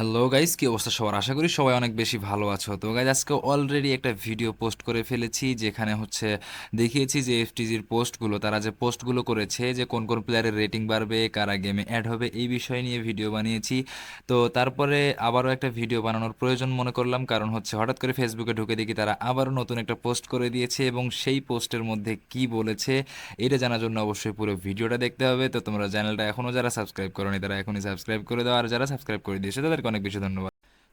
Hello guys কি অবস্থা সবার? আশা করি সবাই অনেক বেশি ভালো আছো। তো গাইজ আজকে অলরেডি একটা ভিডিও পোস্ট করে ফেলেছি, যেখানে হচ্ছে দেখিয়েছি যে এফটিজির পোস্টগুলো তারা যে পোস্টগুলো করেছে, যে কোন কোন প্লেয়ারের রেটিং বাড়বে, কারা গেমে অ্যাড হবে, এই বিষয় নিয়ে ভিডিও বানিয়েছি। তো তারপরে আবারও একটা ভিডিও বানানোর প্রয়োজন মনে করলাম, কারণ হচ্ছে হঠাৎ করে ফেসবুকে ঢুকে দেখি তারা আবারও নতুন একটা পোস্ট করে দিয়েছে, এবং সেই পোস্টের মধ্যে কি বলেছে, এটা জানার জন্য অবশ্যই পুরো ভিডিওটা দেখতে হবে। তো তোমরা চ্যানেলটা এখনও যারা সাবস্ক্রাইব করোনি, তারা এখনই সাবস্ক্রাইব করে দাও, আর যারা সাবস্ক্রাইব করে দিয়েছে, তাদেরকে অনেক বেশি ধন্যবাদ।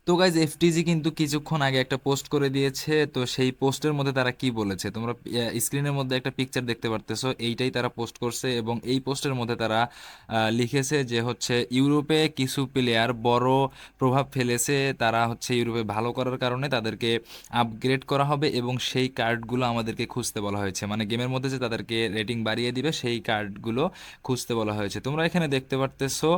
তো গাইজ এফটিজি কিন্তু কিছুক্ষণ আগে একটা পোস্ট করে দিয়েছে, তো সেই পোস্টের মধ্যে তারা কি বলেছে? তোমরা স্ক্রিনের মধ্যে একটা পিকচার দেখতে পারতেছো, এইটাই তারা পোস্ট করছে এবং এই পোস্টের মধ্যে তারা লিখেছে যে হচ্ছে, ইউরোপে কিছু প্লেয়ার বড় প্রভাব ফেলেছে, তারা হচ্ছে ইউরোপে ভালো করার কারণে তাদেরকে আপগ্রেড করা হবে এবং সেই কার্ডগুলো আমাদেরকে খুঁজতে বলা হয়েছে। মানে গেমের মধ্যে যে তাদেরকে রেটিং বাড়িয়ে দিবে, সেই কার্ডগুলো খুঁজতে বলা হয়েছে। তোমরা এখানে দেখতে পারতেছো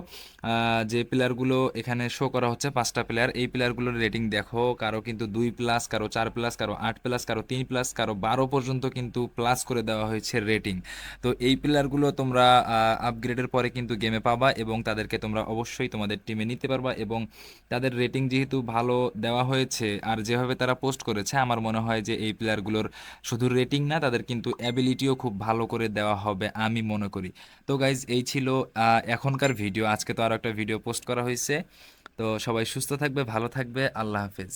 যে প্লেয়ারগুলো এখানে শো করা হচ্ছে, পাঁচটা প্লেয়ার এই প্লেয়ারগুলোর রেটিং দেখো, কারও কিন্তু দুই প্লাস কারও চার প্লাস কারও আট প্লাস কারও তিন প্লাস কারও বারো পর্যন্ত কিন্তু প্লাস করে দেওয়া হয়েছে রেটিং তো এই প্লেয়ারগুলো তোমরা আপগ্রেডের পরে কিন্তু গেমে পাবা এবং তাদেরকে তোমরা অবশ্যই তোমাদের টিমে নিতে পারবা এবং তাদের রেটিং যেহেতু ভালো দেওয়া হয়েছে আর যেভাবে তারা পোস্ট করেছে, আমার মনে হয় যে এই প্লেয়ারগুলোর শুধু রেটিং না, তাদের কিন্তু অ্যাবিলিটিও খুব ভালো করে দেওয়া হবে আমি মনে করি। তো গাইজ এই ছিল এখনকার ভিডিও আজকে তো আরও একটা ভিডিও পোস্ট করা হয়েছে। তো সবাই সুস্থ থাকবে ভালো থাকবে আল্লাহ হাফেজ।